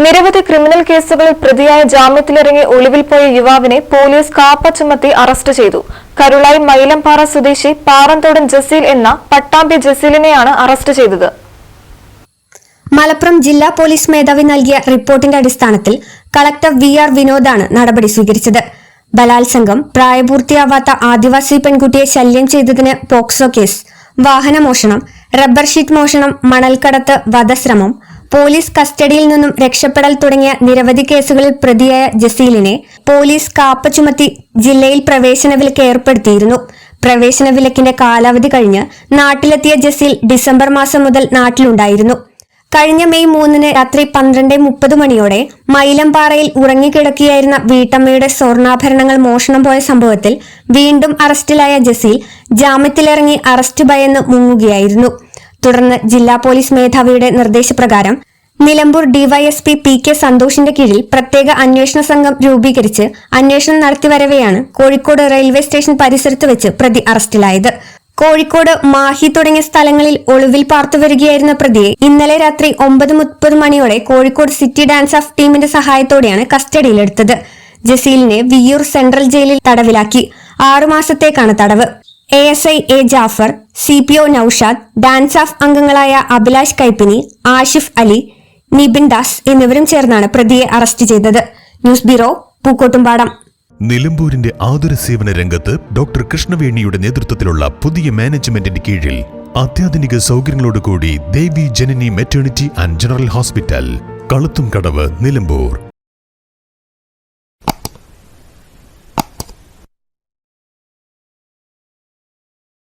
നിരവധി ക്രിമിനൽ കേസുകളിൽ പ്രതിയായ ജാമ്യത്തിലിറങ്ങി ഒളിവിൽ പോയ യുവാവിനെ പോലീസ് കാപ്പ ചുമത്തി അറസ്റ്റ് ചെയ്തു. കരുളായി മൈലംപാറ സ്വദേശി പാറന്തോടൻ ജസീൽ എന്ന പട്ടാമ്പി ജസീലിനെയാണ് അറസ്റ്റ് ചെയ്തത്. മലപ്പുറം ജില്ലാ പോലീസ് മേധാവി നൽകിയ റിപ്പോർട്ടിന്റെ അടിസ്ഥാനത്തിൽ കളക്ടർ വി ആർ വിനോദാണ് നടപടി സ്വീകരിച്ചത്. ബലാത്സംഗം പ്രായപൂർത്തിയാവാത്ത ആദിവാസി പെൺകുട്ടിയെ ശല്യം ചെയ്തതിന് പോക്സോ കേസ് വാഹനമോഷണം റബ്ബർ ഷീറ്റ് മോഷണം മണൽക്കടത്ത് വധശ്രമം പോലീസ് കസ്റ്റഡിയിൽ നിന്നും രക്ഷപ്പെടൽ തുടങ്ങിയ നിരവധി കേസുകളിൽ പ്രതിയായ ജസീലിനെ പോലീസ് കാപ്പ ചുമത്തി ജില്ലയിൽ പ്രവേശന വിലക്ക് ഏർപ്പെടുത്തിയിരുന്നു. പ്രവേശന വിലക്കിന്റെ കാലാവധി കഴിഞ്ഞ് നാട്ടിലെത്തിയ ജസീൽ ഡിസംബർ മാസം മുതൽ നാട്ടിലുണ്ടായിരുന്നു. കഴിഞ്ഞ മെയ് മൂന്നിന് രാത്രി പന്ത്രണ്ട് മുപ്പത് മണിയോടെ മൈലമ്പാറയിൽ ഉറങ്ങിക്കിടക്കുകയായിരുന്ന വീട്ടമ്മയുടെ സ്വർണാഭരണങ്ങൾ മോഷണം പോയ സംഭവത്തിൽ വീണ്ടും അറസ്റ്റിലായ ജസീൽ ജാമ്യത്തിലിറങ്ങി അറസ്റ്റ് ഭയന്ന് മുങ്ങുകയായിരുന്നു. തുടർന്ന് ജില്ലാ പോലീസ് മേധാവിയുടെ നിർദ്ദേശപ്രകാരം നിലമ്പൂർ ഡിവൈഎസ്പി പി കെ സന്തോഷിന്റെ കീഴിൽ പ്രത്യേക അന്വേഷണ സംഘം രൂപീകരിച്ച് അന്വേഷണം നടത്തിവരവെയാണ് കോഴിക്കോട് റെയിൽവേ സ്റ്റേഷൻ പരിസരത്ത് വെച്ച് പ്രതി അറസ്റ്റിലായത്. കോഴിക്കോട് മാഹി തുടങ്ങിയ സ്ഥലങ്ങളിൽ ഒളിവിൽ പാർത്തുവരികയായിരുന്ന പ്രതിയെ ഇന്നലെ രാത്രി ഒമ്പത് മുപ്പത് മണിയോടെ കോഴിക്കോട് സിറ്റി ഡാൻസ് ഓഫ് ടീമിന്റെ സഹായത്തോടെയാണ് കസ്റ്റഡിയിലെടുത്തത്. ജസീലിനെ വിയ്യൂർ സെൻട്രൽ ജയിലിൽ തടവിലാക്കി. ആറുമാസത്തേക്കാണ് തടവ്. A S I A Jafar C P O Noushad dance ഓഫ് അംഗങ്ങളായ അഭിലാഷ് കൈപ്പിനി ആഷിഫ് അലി നിബിൻ ദാസ് എന്നിവരും ചേർന്നാണ് പ്രതിയെ അറസ്റ്റ് ചെയ്തത്. News bureau Pookkottumpadam. നിലമ്പൂരിന്റെ ആതുര സേവന രംഗത്ത് ഡോക്ടർ കൃഷ്ണവേണിയുടെ നേതൃത്വത്തിലുള്ള പുതിയ മാനേജ്മെന്റിന്റെ കീഴിൽ അത്യാധുനിക സൗകര്യങ്ങളോടുകൂടി Devi Janani maternity and general hospital Kaluthumkadavu Nilambur.